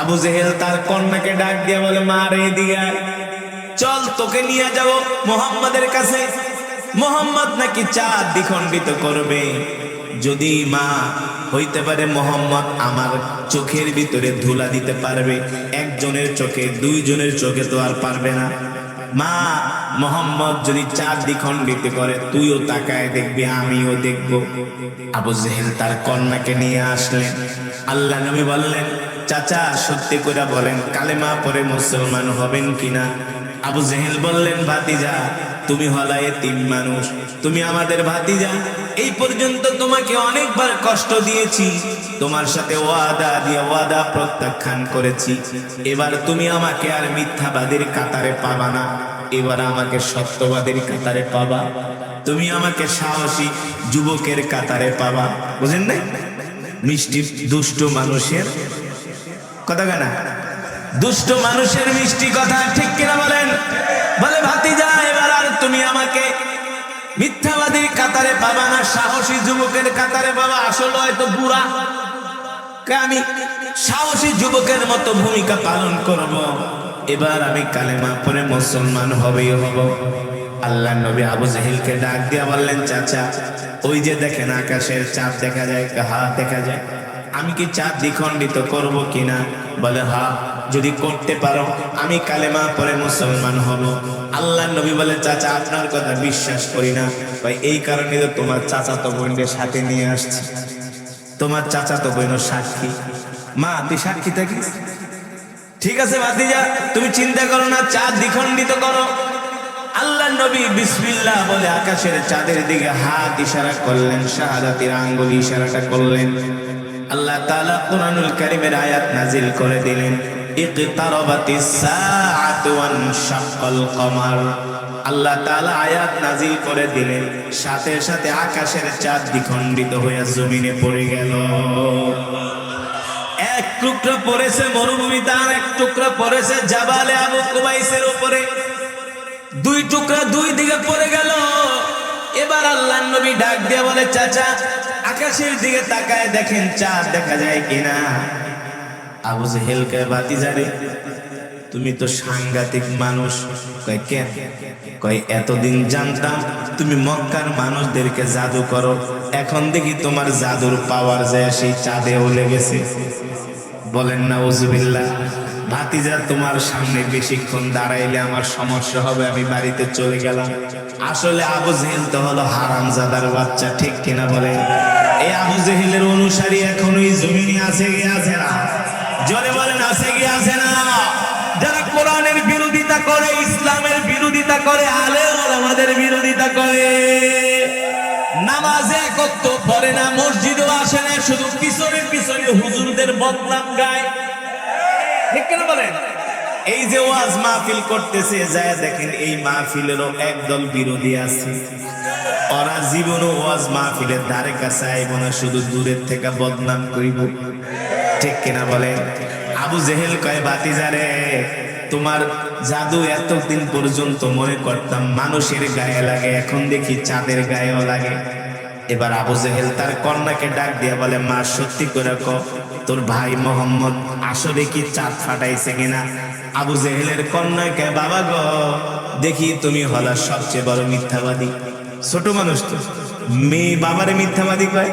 আবু জেহেল তার কন্যাকে ডাক দিয়ে বলে, মা রে চল তোকে নিয়ে যাব মোহাম্মদের কাছে। মোহাম্মদ নাকি চাঁদ দ্বিখণ্ডিত করবে। যদি মা হইতে পারে, মোহাম্মদ আমার চোখের ভিতরে ধুলা দিতে পারবে। একজনের চোখে, দুইজনের চোখে তো আর পারবে না। মা, মোহাম্মদ যদি চার দ্বিখণ্ডিত করে, তুইও তাকায় দেখবি, আমিও দেখব। আবু জেহেল তার কন্যাকে নিয়ে আসলেন। আল্লাহ নবী বললেন, চাচা, সত্যি করে বলেন কালে মা পরে মুসলমান হবেন কিনা? আবু জেহেল বললেন, ভাতিজা, তুমি হলায় তিন মানুষ। তুমি আমাদের ভাতিজা এই পর্যন্ত তোমাকে অনেকবার কষ্ট দিয়েছি। তোমার সাথে ওয়াদা দিয়ে ওয়াদা প্রত্যাখ্যান করেছি। এবার তুমি আমাকে আর মিথ্যাবাদীর কাতারে পাবা না। এবার আমাকে সত্যবাদীর কাতারে পাবা। তুমি আমাকে সাহসী যুবকের কাতারে পাবা। বুঝেন না মিষ্টি, দুষ্ট মানুষের কথা কেনা? দুষ্ট মানুষের মিষ্টি কথা ঠিক কিনা বলেন? বলে, ভাতিজা, এবার আর তুমি আমাকে মিথ্যাবাদীর কাতারে বাবা না, সাহসী যুবকের কাতারে বাবা, আসলে হয়তো বুড়া। আমি? সাহসী যুবকের মতো ভূমিকা পালন করব। এবার আমি কালেমা পরে মুসলমান হবেই হব। আল্লাহ নবী আবু জাহিলকে ডাক দিয়া বললেন, চাচা, ওই যে দেখেন আকাশের চাঁদ দেখা যায় হা দেখা যায়। আমি কি চাঁদ দ্বিখণ্ডিত করব কিনা? বলে, হা, যদি করতে পারো, আমি কালেমা পরে মুসলমান হব। আল্লাহ নবী বলে, চাচা, আপনার কথা বিশ্বাস করি না। ভাই, এই কারণে তো তোমার চাচা তো বোনকে সাথে নিয়ে আসছে। তোমার চাচা তো বোন সাক্ষী। মা, তুই সাক্ষী থাকিস? ঠিক আছে, ভাতিজা, তুমি চিন্তা করো না, চাঁদ দ্বিখণ্ডিত করো। আল্লাহ নবী বিসমিল্লাহ বলে আকাশের চাঁদের দিকে হাত ইশারা করলেন, শাহাদাতির আঙ্গুল ইশারাটা করলেন। আল্লাহ তাআলা কোরআনুল কারীমের আয়াত নাজিল করে দিলেন ইকতারাবাতিস করে দিলেন, সাথে সাথে আকাশের চাঁদ হয়ে জমিনে গেল। এক টুকরা পড়েছে মরুভূমিতে, আর এক টুকরা পড়েছে জাবালে আবু কুবাইসের উপরে। দুই টুকরা দুই দিকে পড়ে গেল। এবার আল্লাহ নবী ডাক দিয়ে বলে, চাচা, আকাশের দিকে তাকায় দেখেন চাঁদ দেখা যায় কিনা? আবু জেহেলকে বাতি জারে তুমি তো সাংঘাতিক মানুষ। কয়, কেন? কয়, এতদিন জানতাম তুমি মক্কার মানুষদেরকে জাদু করো। এখন দেখি তোমার জাদুর পাওয়ার যায় সেই চাঁদেও লেগেছে। বলেন না উজুবিল্লা ভাতিজা, তোমার সামনে বেশিক্ষণ দাঁড়াইলে আমার সমস্যা হবে, আমি বাড়িতে চলে গেলাম। আসলে আবু জেহেল তো হলো হারাম জাদার বাচ্চা, ঠিক কিনা বলে? এই আবু জেহেলের অনুসারী এখনোই জমিনে আছে কি আছে না? জলে বলেন, আছে কি আছে না? যারা কোরআনের বিরোধিতা করে, ইসলামের বিরোধিতা করে আলে আমাদের বিরোধিতা করে। নামাজে একত্র পড়ে না, মসজিদেও আসে না, শুধু পিছনে পিছনে হুজুরদের বদনাম গায়। ঠিক কেন বলেন? এই যে ওয়াজ মাহফিল করতেছে, যায় দেখেন এই মাহফিলেরও একদল বিরোধী আছে। ওরা জীবনও ওয়াজ মাহফিলের ধারে কাছে আইব না, শুধু দূরের থেকে বদনাম করিব। ঠিক কিনা বলে আবু জেহেল কয় বাতি যারে তোমার জাদু এতদিন পর্যন্ত মনে করতাম মানুষের গায়ে লাগে, এখন দেখি চাঁদের গায়েও লাগে। এবার আবু জেহেল তার কন্যাকে ডাক দিয়ে বলে, মা, সত্যি করে ক তোর ভাই মোহাম্মদ আসলে কি চাঁদ ফাটাইছে কিনা? আবু জেহেলের কন্যাকে বাবা গ? দেখি তুমি হলার সবচেয়ে বড় মিথ্যাবাদী। ছোট মানুষ তো। মেয়ে বাবারে মিথ্যাবাদী কয়?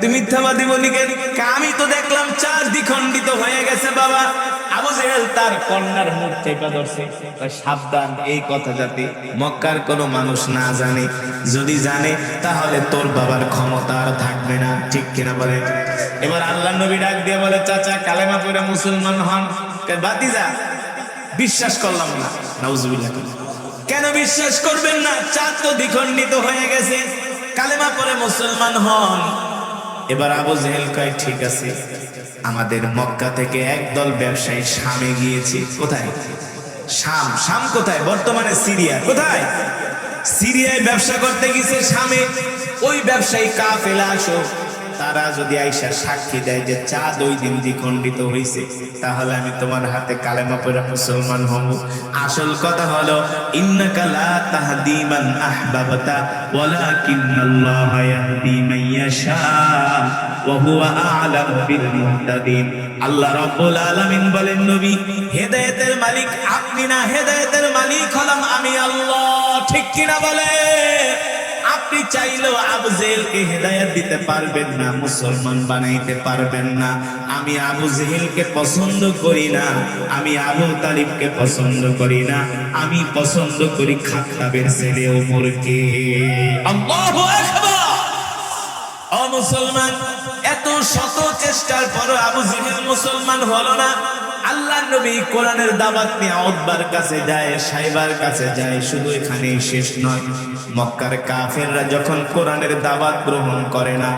তুই মিথ্যাবাদী বলি কেন? আমি তো দেখলাম চার দ্বিখণ্ডিত হয়ে গেছে বাবা। তার কন্যার মুখ চেপে ধরছে। সাবধান, এই কথা যাতে মক্কার কোনো মানুষ না জানে। যদি জানে, তাহলে তোর বাবার ক্ষমতা আর থাকবে না। ঠিক কিনা বলে? এবার আল্লাহ নবী ডাক দিয়ে বলে, চাচা, কালেমা পড়ে মুসলমান হন। বাতিজা বিশ্বাস করলাম না। নাউজুবিল্লাহ কেন বিশ্বাস করবেন না? চাঁদ তো দ্বিখণ্ডিত হয়ে গেছে। কালেমা পরে মুসলমান হন। এবার আবু জেহেল কয়, ঠিক আছে, আমাদের মক্কা থেকে একদল ব্যবসায়ী সামে গিয়েছে। কোথায়? শাম শাম কোথায়? বর্তমানে সিরিয়া। কোথায়? সিরিয়ায় ব্যবসা করতে গেছে শামে। ওই ব্যবসায়ী কাফেলা আসো। তারা যদি আইসা সাক্ষী দেয় যে চাঁদ ওই দিন দ্বিখণ্ডিত হয়েছে তাহলে আমি তোমার হাতে কালেমা পড়ে মুসলমান হব। আসল কথা হলো, ইন্নাকা লা তাহদি মান আহবাবতা, ওয়ালাকিন্নাল্লাহ ইয়াহদি মান ইয়াশা, ওয়া হুয়া আ'লামু বিল মুহতাদিন। আল্লাহ রাব্বুল আলামিন বলেন, নবী, হেদায়েতের মালিক আপনি না, হেদায়েতের মালিক হলাম আমি আল্লাহ। ঠিক কিনা বলে? আপনি চাইলেও আবু জেহেলকে হেদায়েত দিতে পারবেন না মুসলমান বানাইতে পারবেন না। আমি আবু জেহেলকে পছন্দ করি না আমি আবু তালিবকে পছন্দ করি না। আমি পছন্দ করি খাত্তাবের ছেলে ওমরকে আল্লাহু আকবার! ও মুসলমান এত শত চেষ্টার পর আবু জেহেল মুসলমান হলো না। আল্লাহ নবী কোরআনের দাওয়াত নিয়ে আউদবার কাছে যায়, সাইবার কাছে যায়, শুধু এখানেই শেষ নয়। মক্কার কাফেররা যখন কোরআনের দাওয়াত গ্রহণ করে না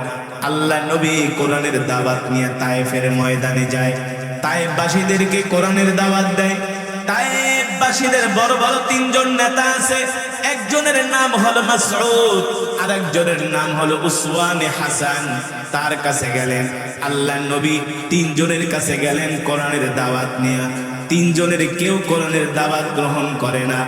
আল্লাহ নবী কোরআনের দাওয়াত নিয়ে তায়েফের ময়দানে যায়। তায়েফবাসীদেরকে কোরআনের দাওয়াত দেয়। তায়েফবাসীদের বড় বড় তিনজন নেতা আছে। একজনের নাম হলো মাসউদ আর একজনের নাম হলো উসওয়ানে হাসান। তার কাছে গেলেন, আল্লাহ নবী তিনজনের কাছে গেলেন কোরআনের দাওয়াত নিয়ে। তিনজনের কেউ কোরআনের দাওয়াত গ্রহণ করে না।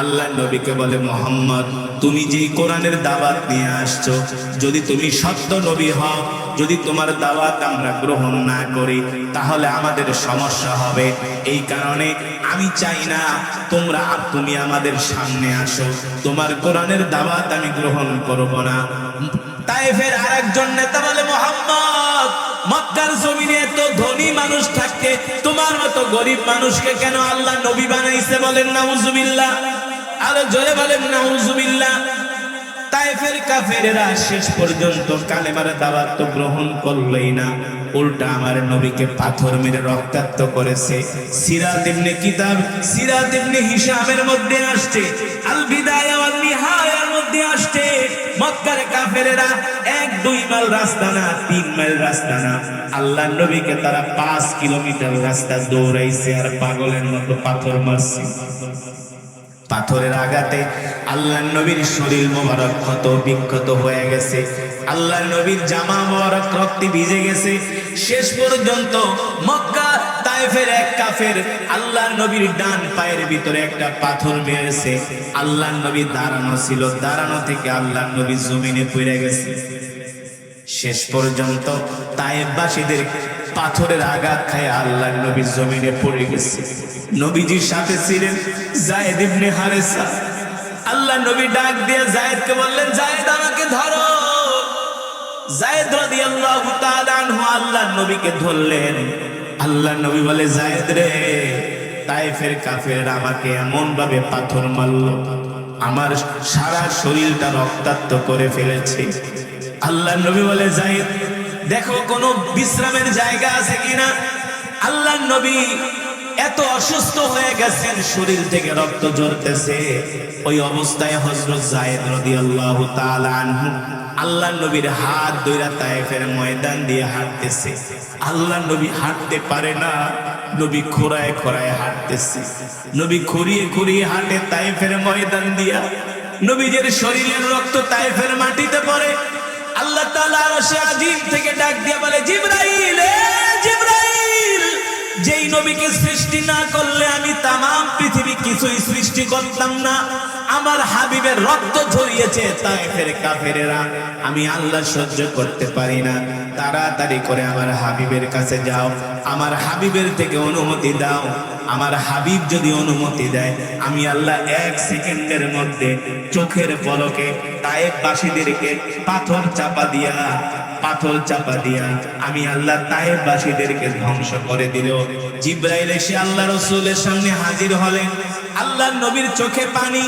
আল্লাহ নবীকে বলে, মোহাম্মদ, তুমি যে কোরআনের দাওয়াত নিয়ে আসছো, যদি তুমি সত্য নবী হও যদি তোমার দাওয়াত আমরা গ্রহণ না করি, তাহলে আমাদের সমস্যা হবে। এই কারণে আমি চাই না তোমরা আর তুমি আমাদের সামনে আসো। তোমার কোরআনের দাওয়াত আমি গ্রহণ করব না। তাইফের আরেকজন নেতা বলে, মোহাম্মদ, মক্কার জমিনে এত ধনী মানুষ থাকতে তোমার মতো গরিব মানুষকে কেন আল্লাহ নবী বানাইছে বলেন নাউজুবিল্লাহ? আরও জোরে বলেন, নাউজুবিল্লাহ। তাইফের কাফেরেরা শেষ পর্যন্ত কালেমার দাওয়াত তো গ্রহণ করলই না। উল্টা আমার নবীকে পাথর মেরে রক্তাক্ত করেছে। সিরাত ইবনে কিতাব, সিরাত ইবনে হিসামের মধ্যে আসছে। আল ওয়াল নিহায়ার মধ্যে আসছে। মক্কার কাফেরেরা এক, দুই মাইল রাস্তা না, তিন মাইল রাস্তা না। আল্লাহ নবীকে তারা পাঁচ কিলোমিটার রাস্তা দৌড়াইছে আর পাগলের মতো পাথর মারছে। পাথরের আঘাতে আল্লাহ নবীর শরীর মোবারক ক্ষত, বিক্ষত হয়ে গেছে। আল্লাহ নবীর জামা মোবারক রক্তে ভিজে গেছে। শেষ পর্যন্ত মক্কা তাইফের এক কাফের আল্লাহ নবীর ডান পায়ের ভিতরে একটা পাথর মেরেছে। আল্লাহ নবী দাঁড়ানো ছিল, দাঁড়ানো থেকে আল্লাহ নবী জমিনে পড়ে গেছে। শেষ পর্যন্ত তাইবাসীদের পাথরের আঘাত খায় আল্লাহ নবী জমিনে পড়ে গেছে। নবীজির সাথে ছিলেন জায়েদ ইবনে হারেসা। আল্লাহ নবী ডাক দিয়ে জায়েদকে বললেন, জায়েদ, আমাকে ধরো। জায়েদ রাদিয়াল্লাহু তাআলা আনহু আল্লাহ নবীকে ধরলেন। আল্লাহ নবী বলে, জায়েদ রে, তাইফের কাফের আমাকে এমন ভাবে পাথর মারলো। আমার সারা শরীরটা রক্তাক্ত করে ফেলেছে। আল্লাহ নবী বলে, জায়েদ দেখো কোনো বিশ্রামের জায়গা আছে কিনা? আল্লাহ নবী এত অসুস্থ হয়ে গেছেন, শরীর থেকে রক্ত ঝরতেছে। ওই অবস্থায় হজরত জায়েদ তাআলা আনহু আল্লাহ নবীর হাত দইরা তায়েফের ময়দান দিয়ে হাঁটতেছে। আল্লাহ নবী হাঁটতে পারে না, নবী খোরায় খোরায় হাঁটতেছে। নবী খুঁড়িয়ে খুঁড়িয়ে হাঁটে তায়েফের ময়দান দিয়া। নবীজের শরীরের রক্ত তায়েফের মাটিতে পড়ে। আল্লাহ আজিম থেকে ডাক দিয়া বলে, জিবরাইল জিবরাইল, যেই নবীকে সৃষ্টি না করলে আমি তামাম পৃথিবী কিছুই সৃষ্টি করতাম না। আমার হাবিবের রক্ত ঝরিয়েছে তাইফের কাফেরেরা। আমি আল্লাহ সহ্য করতে পারি না। তাড়াতাড়ি করে আমার হাবিবের কাছে যাও। আমার হাবিবের থেকে অনুমতি দাও। আমার হাবিব যদি অনুমতি দেয়, আমি আল্লাহ এক সেকেন্ডের মধ্যে চোখের পলকে তায়েববাসীদেরকে পাথর চাপা দিয়া, পাথর চাপা দিয়া আমি আল্লাহ তায়েববাসীদেরকে ধ্বংস করে দিল। জিব্রাইল এসে আল্লাহ রসুলের সামনে হাজির হলেন। আল্লাহ নবীর চোখে পানি।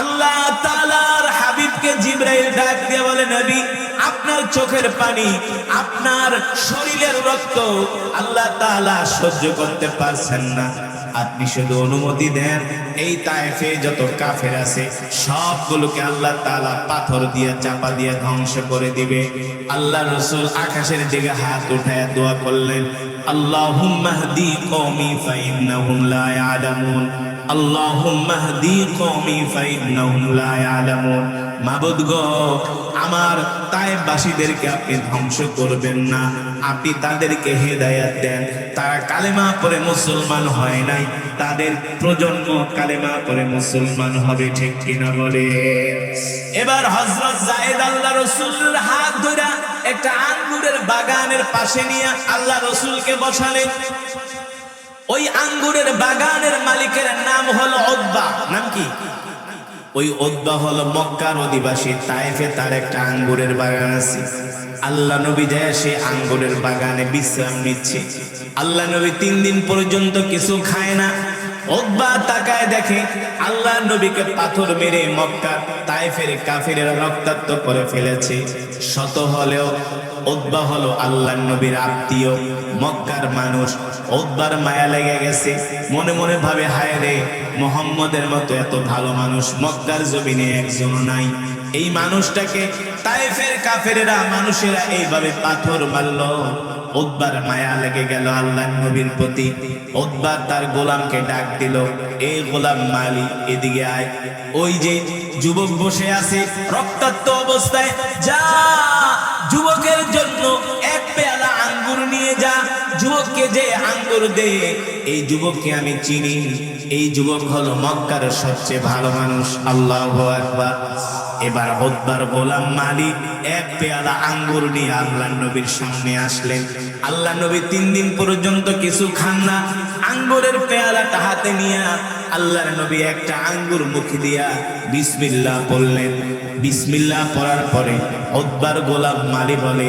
আল্লাহ তাআলার হাবিবকে জিব্রাইল ডাক দিয়ে বলে, নবী, আপনার চোখের পানি, আপনার শরীরের রক্ত আল্লাহ তাআলা সহ্য করতে পারছেন না। আপনি শুধু অনুমতি দেন এই তায়েফে যত কাফের আছে সবগুলোকে আল্লাহ তাআলা পাথর দিয়ে চাপা দিয়ে ধ্বংস করে দিবে আল্লাহ রসুল আকাশের দিকে হাত উঠায় দোয়া করলেন আল্লাহুম্মা হদি কওমি ফাইন্নাহুম লা ইয়ালামুন اللهم اهدي قومي فإنهم لا يعلمون মাবুদ গো, আমার তাইবাসীদেরকে আপনি ধ্বংস করবেন না। আপনি তাদেরকে হেদায়াত দেন। তারা কালেমা মুসলমান হয় নাই। তাদের প্রজন্ম কালেমা মুসলমান হবে, ঠিক কিনা বলে? এবার হজরত জায়েদ আল্লাহ রসুলের হাত ধরে একটা আঙ্গুরের বাগানের পাশে নিয়ে আল্লাহ রসুলকে বসালেন। ওই আঙ্গুরের বাগানের মালিকের নাম হলো ওদ্বা নাম কি? ওই ওদ্বা হলো মক্কার অধিবাসী তাইফে তার একটা আঙ্গুরের বাগান আছে। আল্লাহ নবী যায় সে আঙ্গুরের বাগানে বিশ্রাম নিচ্ছে। আল্লাহ নবী তিন দিন পর্যন্ত কিছু খায় না। ওদ্বা তাকায় দেখে আল্লাহ নবীকে পাথর মেরে মক্কা তাইফের কাফিরেরা রক্তাক্ত করে ফেলেছে। শত হলেও ওদ্বা হলো আল্লাহ নবীর আত্মীয়, মক্কার মানুষ। ওদ্বার মায়া লেগে গেছে। মনে মনে ভাবে, হায় রে, মোহাম্মদের মতো এত ভালো মানুষ, মক্কার জমিনে একজন নাই। এই মানুষটাকে তাইফের কাফেরেরা, মানুষেরা এইভাবে পাথর মারল। ওদ্বার মায়া লেগে গেল আল্লাহ নবীর প্রতি। ওদ্বার তার গোলামকে ডাক দিল এই গোলাম মালি, এদিকে আয়। ওই যে যুবক বসে আছে, রক্তাক্ত অবস্থায়, যা যুবকের জন্য এক আঙ্গুর নিয়ে যা, যুবককে যে আঙ্গুর দে। এই যুবককে আমি চিনি। এই যুবক হলো মক্কার সবচেয়ে ভালো মানুষ। আল্লাহ একবার এবার হদ্বার গোলাম মালিক এক পেয়ালা আঙ্গুর নিয়ে আল্লাহ নবীর সামনে আসলেন। আল্লাহ নবী তিন দিন পর্যন্ত কিছু খান না। আঙ্গুরের পেয়ালাটা হাতে নিয়ে আল্লাহর নবী একটা আঙ্গুর মুখে দিয়া বিসমিল্লাহ বললেন। বিসমিল্লাহ পড়ার পরে হদ্বার গোলাম মালি বলে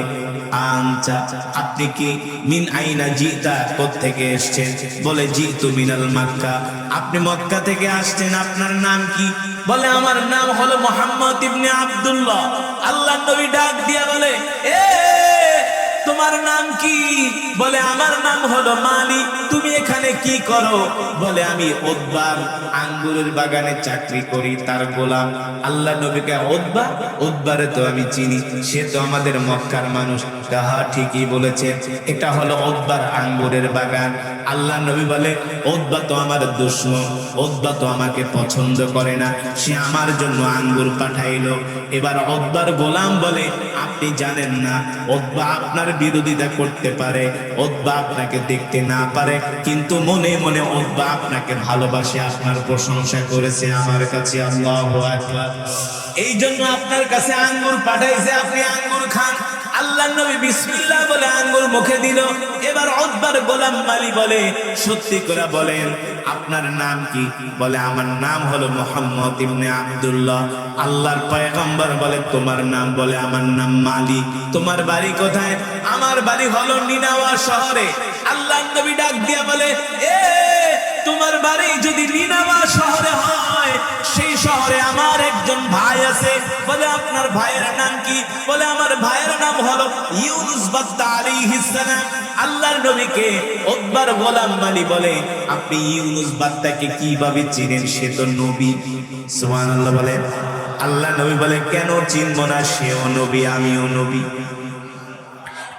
আচ্ছা আপনি কি মিন আইনা জিতা? থেকে এসছেন? বলে, জিতু মিনাল মক্কা। আপনি মক্কা থেকে আসছেন, আপনার নাম কি? বলে, আমার নাম হলো মোহাম্মদ ইবনে আব্দুল্লাহ। আল্লাহ নবী ডাক দিয়া বলে, এ, তোমার নাম কি? বলে, আমার নাম হলো মালি, তুমি এখানে কি করো? বলে, আমি ওদ্বার আঙ্গুরের বাগানে চাকরি করি, তার গোলাম। আল্লাহ নবীকে, ওদ্বা? ওদ্বারে তো আমি চিনি, সে তো আমাদের মক্কার মানুষ। তাহা ঠিকই বলেছে। এটা হলো ওদ্বার আঙ্গুরের বাগান। আল্লাহ নবী বলে ওদ্বা তো আমার দুশ্মন ওদ্বা তো আমাকে পছন্দ করে না। সে আমার জন্য আঙ্গুর পাঠাইলো। এবার ওদ্বার গোলাম বলে, আপনি জানেন না ওদ্বা আপনার বিরোধিতা করতে পারে ওদ্বা আপনাকে দেখতে না পারে, কিন্তু মনে মনে ওদ্বা আপনাকে ভালোবাসে, আপনার প্রশংসা করেছে আমার কাছে। আল্লাহ এই জন্য আপনার কাছে আঙ্গুর পাঠাইছে, আপনি আঙ্গুর খান। আল্লাহ নবী বিসমিল্লাহ বলে আঙ্গুর মুখে দিল। এবার অদ্বার গোলাম মালি বলে, সত্যি করে বলেন, আপনার নাম কি? বলে, আমার নাম হলো মোহাম্মদ ইবনে আব্দুল্লাহ। আল্লাহর পয়গম্বর বলে, তোমার নাম বলে, আমার নাম মালি। তোমার বাড়ি কোথায়? আমার বাড়ি হলো নিনাওয়া শহরে। আল্লাহ নবী ডাক দিয়া বলে, এ তোমার বাড়ি যদি নিনাওয়া শহরে হয়, সেই শহরে আমার একজন ভাই আছে। বলে, আপনার ভাইয়ের নাম কি? বলে, আমার ভাইয়ের নাম হলো ইউনুস আলাইহিস সালাম। আল্লাহর নবীকে ওকবার গোলাম মালি বলে, আপনি ইউনুস বাত্তাকে কীভাবে চিনেন সে তো নবী? সুবহানাল্লাহ বলে আল্লাহ নবী বলে, কেন চিনব না? সেও নবী, আমিও নবী।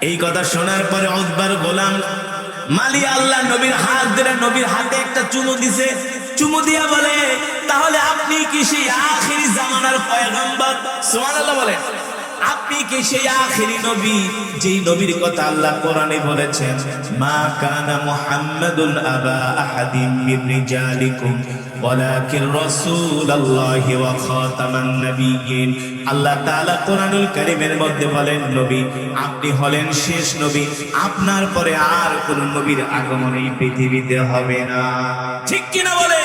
এই কথা শোনার পরে ওকবার গোলাম মালি আল্লাহ নবীর হাত ধরে নবীর হাতে একটা চুমু দিছে। চুমু দিয়া বলে, তাহলে আপনি কি সেই আখেরি জামানার পয়গম্বর? সুবহানাল্লাহ বলে, আপনি কি সেই আখেরি নবী যেই নবীর কথা আল্লাহ কোরআনে বলেছেন? মা কানা মুহাম্মাদুন আবা আহাদিম মিন ওয়ালাকিন রাসূলুল্লাহি ওয়া খাতামান নাবিয়্যিন। আল্লাহ তাআলা কোরআনুল কারীমের মধ্যে বলেন, নবী, আপনি হলেন শেষ নবী। আপনার পরে আর কোন নবীর আগমন এই পৃথিবীতে হবে না। ঠিক কিনা বলে